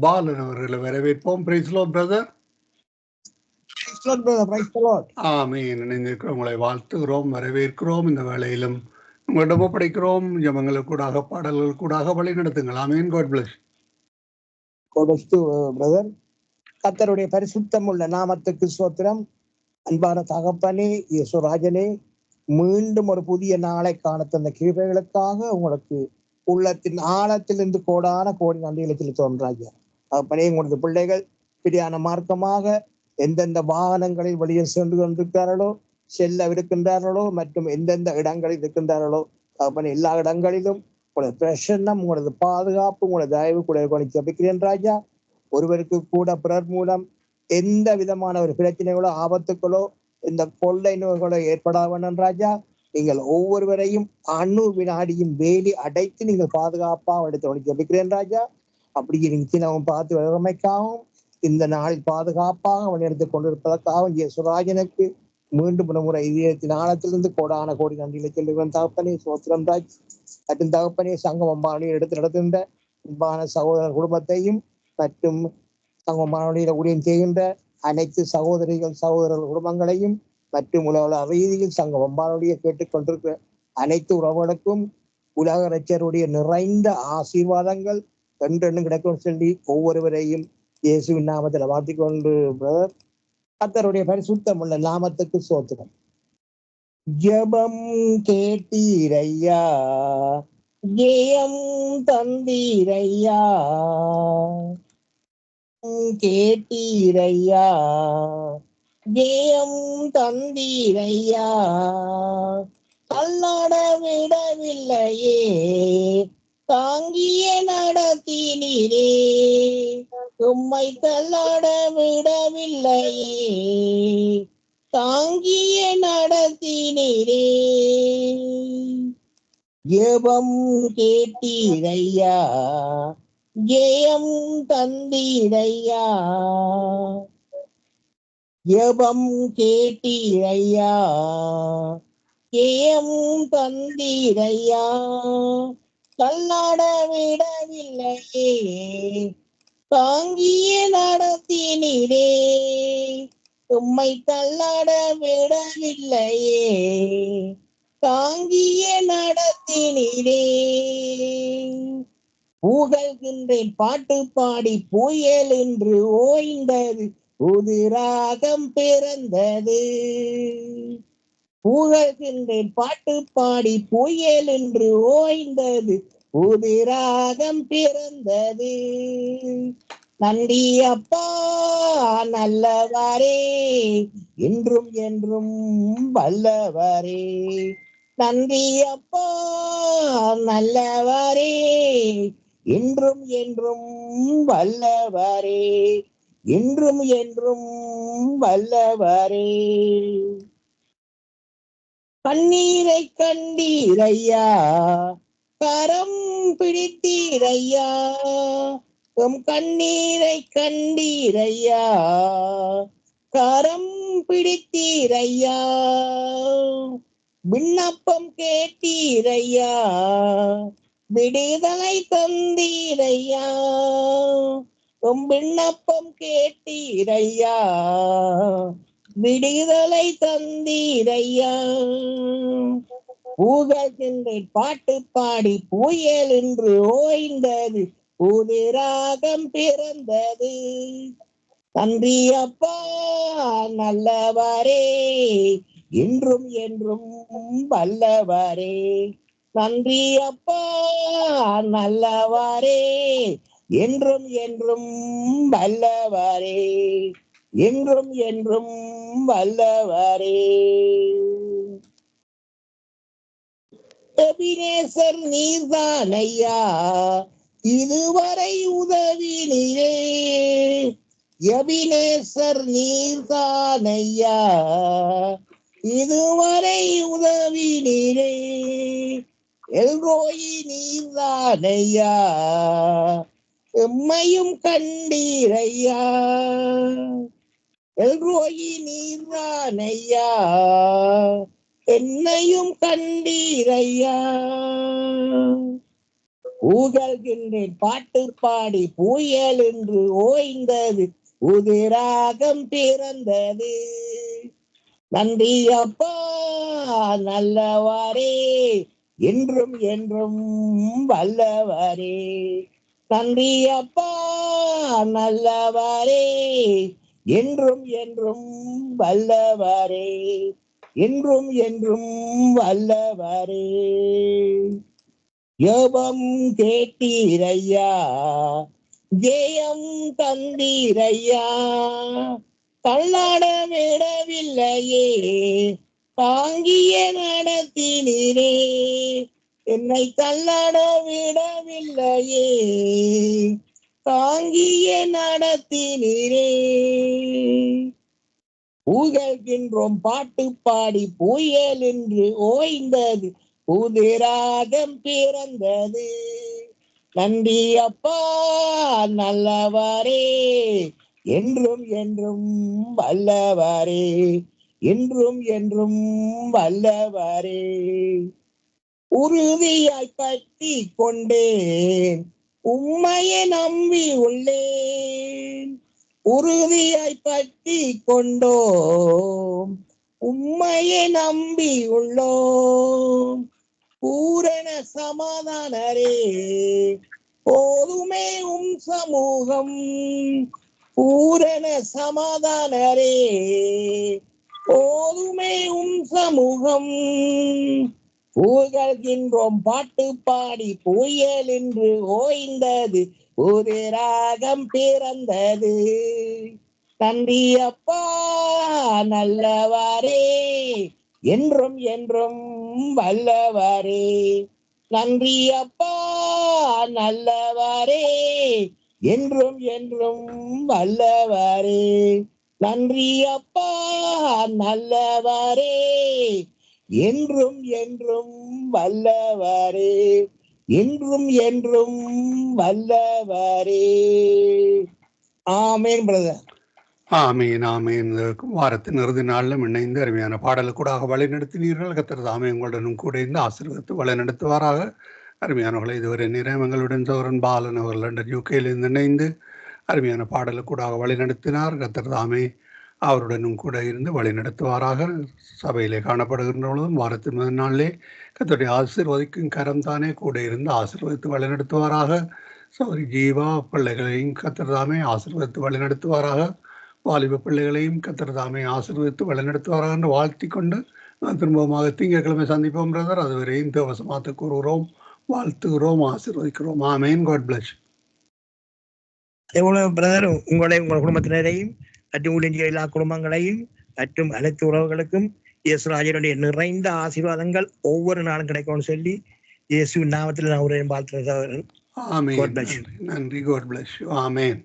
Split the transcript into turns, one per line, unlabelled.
பாலன் அவர்களை வரவேற்போம். Praise Lord brother. ஆமீன். இணைந்திருக்கிற உங்களை வாழ்த்துகிறோம் வரவேற்கிறோம். இந்த வேளையிலும் உங்களிடம் ஒப்படைக்கிறோம் ஜபங்களுக்கூடாக பாடல்களுக்கூடாக வழி நடத்துங்கள். ஆமீன். God bless
uh, brother. கர்த்தருடைய பரிசுத்தம் உள்ள நாமத்துக்கு சோத்திரம். அன்பான தகப்பனே யேசுராஜனே மீண்டும் ஒரு புதிய நாளை காண தந்த கிருபைகளுக்காக உங்களுக்கு உள்ளத்தின் ஆழத்திலிருந்து கோடான கோடி நன்றிகளை செலுத்துவோம் ராஜா அப்படியே உங்களது பிள்ளைகள் பிரியான மார்க்கமாக எந்தெந்த வாகனங்களில் வெளியே சென்று கொண்டிருக்கிறார்களோ செல்லவிருக்கின்றார்களோ மற்றும் எந்தெந்த இடங்களில் இருக்கின்றார்களோ அப்படி எல்லா இடங்களிலும் உங்களது பிரசன்னம் உங்களது பாதுகாப்பு உங்களது தயவு கூட கொண்டு ஜபிக்கிறேன் ராஜா ஒருவருக்கு கூட பிறர் மூலம் எந்த விதமான ஒரு பிரச்சனைகளோ ஆபத்துக்களோ இந்த கொள்ளை நோய்களோ ஏற்படாத ராஜா நீங்கள் ஒவ்வொருவரையும் அணு வினாடியும் வேலி அடைத்து நீங்கள் பாதுகாப்பாக எடுத்து கொண்டு ஜபிக்கிறேன் ராஜா. அப்படி இருந்துச்சு நம்ம பார்த்து வளமைக்காகவும் இந்த நாளில் பாதுகாப்பாக அவன் எடுத்து கொண்டிருப்பதற்காகவும் இயேசுராஜனுக்கு மீண்டும் ஒரு முறை இதயத்தின் ஆழத்திலிருந்து கோடான கோடி நன்றிகளை சொல்லுகிறேன் தகப்பனே சோத்திரம் ராஜ். மற்றும் தகப்பனே சங்கம் அம்பாவளியில் எடுத்து நடத்துகின்ற அன்பான சகோதரர் குடும்பத்தையும் மற்றும் சங்கம் அம்பாவளியில் ஊழியம் செய்கின்ற அனைத்து சகோதரிகள் சகோதரர் குடும்பங்களையும் மற்றும் உலக ரீதியில் சங்கம் அம்பாவளியை கேட்டுக்கொண்டிருக்கிற அனைத்து உறவுகளுக்கும் உலக ரச்சருடைய நிறைந்த ஆசீர்வாதங்கள் என்றென்னும் கிடைக்கும் சொல்லி ஒவ்வொருவரையும் இயேசுவின் நாமத்தில் வாழ்த்தி கொண்டு பிரதர் கத்தருடைய பரிசுத்தம் உள்ள நாமத்துக்கு சோத்திரம். ஜபம் கேட்டீரையா? ஜெயம் தந்தீரையா? கேட்டீரையா? ஜெயம் தந்தீரையா? தள்ளாட விடவில்லையே. தாங்கிய நடத்தினீரே. உம்மை தள்ளாட விடவில்லையே. தாங்கிய நடத்தினீரே. ஜெபம் கேட்டீரையா? ஜெயம் தந்தீரையா? யபம் கேட்டீரையா ஜெயம் தந்தீரையா? கல்லாட விடவில்லையே. தாங்கிய நடத்தினீரே உம்மை தள்ளாட விடவில்லையே. தாங்கிய நடத்தினீரே புகழ்கின்றேன் பாட்டு பாடி புயல் என்று ஓய்ந்தது. புது பிறந்தது. புகழ்கின்றேன் பாட்டு பாடி புயல் என்று ஓய்ந்தது. புது ராகம் பிறந்தது. நன்றி அப்பா நல்லவரே இன்றும் என்றும் வல்லவரே. நன்றி அப்பா நல்லவரே இன்றும் என்றும் வல்லவரே. இன்றும் என்றும் வல்லவரே. கண்ணீரை கண்டீரையா? கரம் பிடித்தீரையா? உம் கண்ணீரை கண்டீரையா? கரம் பிடித்தீரையா? விண்ணப்பம் கேட்டீரையா? விடுதலை தந்தீரையா? உம் விண்ணப்பம் கேட்டீரையா? விடுதலை தந்தீரையா? புகழ்கின்றேன் பாட்டு பாடி புயல் என்று ஓய்ந்தது புதிராகம் பிறந்தது. நன்றி அப்பா நல்லவரே இன்றும் என்றும் வல்லவரே. நன்றி அப்பா நல்லவரே என்றும் என்றும் வல்லவரே. என்றும் என்றும் வல்லவரே. எபினேசர் நீர்தானையா இதுவரை உதவினீரே எபினேசர் நீர்தான் ஐயா இதுவரை உதவினீரே எல்ரோயி நீர்தான் ஐயா எம்மையும் கண்டீரையா? எல்ரோயி நீர்வானையா என்னையும் கண்டீரையா? ஊகல்கின்றேன் பாட்டு பாடி புயல் என்று ஓய்ந்தது. உதிராகம் பிறந்தது. நன்றி அப்பா நல்லவாரே. என்றும் என்றும் வல்லவரே. நன்றி அப்பா நல்லவரே என்றும் என்றும் வல்லவரே. என்றும் என்றும் வல்லவரே. யோபம் கேட்டீரையா? ஜெயம் தந்தீரையா? தள்ளாட விடவில்லையே தாங்கிய நடத்தினே என்னை தள்ளாட விடவில்லையே. தாங்கிய நடத்தினீரே. புகழ்கின்றோம் பாட்டு பாடி புயல் என்று ஓய்ந்தது. புதிராகம் பிறந்தது. நன்றி அப்பா நல்லவரே. என்றும் என்றும் வல்லவரே. என்றும் என்றும் வல்லவரே. உறுதியாய் பற்றி கொண்டேன். உம்மையை நம்பி உள்ளேன். உறுதியாய் பற்றி கொண்டோம். உம்மையை நம்பி உள்ளோம். பூரண சமாதானரே போதுமே உம் சமூகம். பூரண சமாதானரே போதுமே உம் சமூகம். ஊகழ்கின்றோம் பாட்டு பாடி புயல் என்று ஓய்ந்தது. ஒரு ராகம் பிறந்தது. தந்தி அப்பா நல்லவரே என்றும் என்றும் வல்லவரே. நன்றி அப்பா நல்லவரே என்றும் என்றும் வல்லவரே. நன்றி அப்பா நல்லவரே என்றும் என்றும் வல்லவரே என்றும் என்றும் வல்லவரே. ஆமேன் பிரதர்
ஆமீன் ஆமீன். இந்த வாரத்தின் இறுதி நாளிலும் இணைந்து அருமையான பாடலுக்கூடாக வழிநடத்தினீர்கள் கத்திரது தாமே உங்களுடனும் கூட இருந்து ஆசீர்வதித்து வழிநடத்துவாராக அருமையானவர்களை இதுவரை நேரம் எங்களுடன் சோரன் பாலன் அவர் லண்டன் யூகேலிருந்து இணைந்து அருமையான பாடலுக்கூடாக வழிநடத்தினார் கத்தர்தாமே அவருடனும் கூட இருந்து வழிநடத்துவாராக சபையிலே காணப்படுகின்ற பொழுதும் வாரத்தின் முதல் நாளிலே கத்தோடைய ஆசிர்வதிக்கும் கரம் தானே கூட இருந்து ஆசீர்வதித்து வழிநடத்துவாராக சௌரி ஜீவா பிள்ளைகளையும் கத்திரதாமே ஆசிர்வதித்து ஆசீர்வதித்து வழிநடத்துவாராக வாலிப பிள்ளைகளையும் கத்தர் ஆசிர்வதித்து வழி நடத்துவாராக என்று வாழ்த்தி கொண்டு திரும்பமாக திங்கட்கிழமை சந்திப்போம் பிரதர். அதுவரையும் தேவசமாத்து கூறுகிறோம். வாழ்த்துகிறோம் ஆசிர்வதிக்கிறோம். ஆமேன். காட் பிளஸ்
எவ்வளவு பிரதர் உங்களை உங்கள் குடும்பத்தினரையும் மற்றும் ஊழிய எல்லா குடும்பங்களையும் மற்றும் அனைத்து உறவுகளுக்கும் இயேசுராஜனுடைய நிறைந்த ஆசீர்வாதங்கள் ஒவ்வொரு நாளும் கிடைக்கும்னு சொல்லி இயேசு நாமத்தில் நான் உரையும் you.
நன்றி. God bless you amen.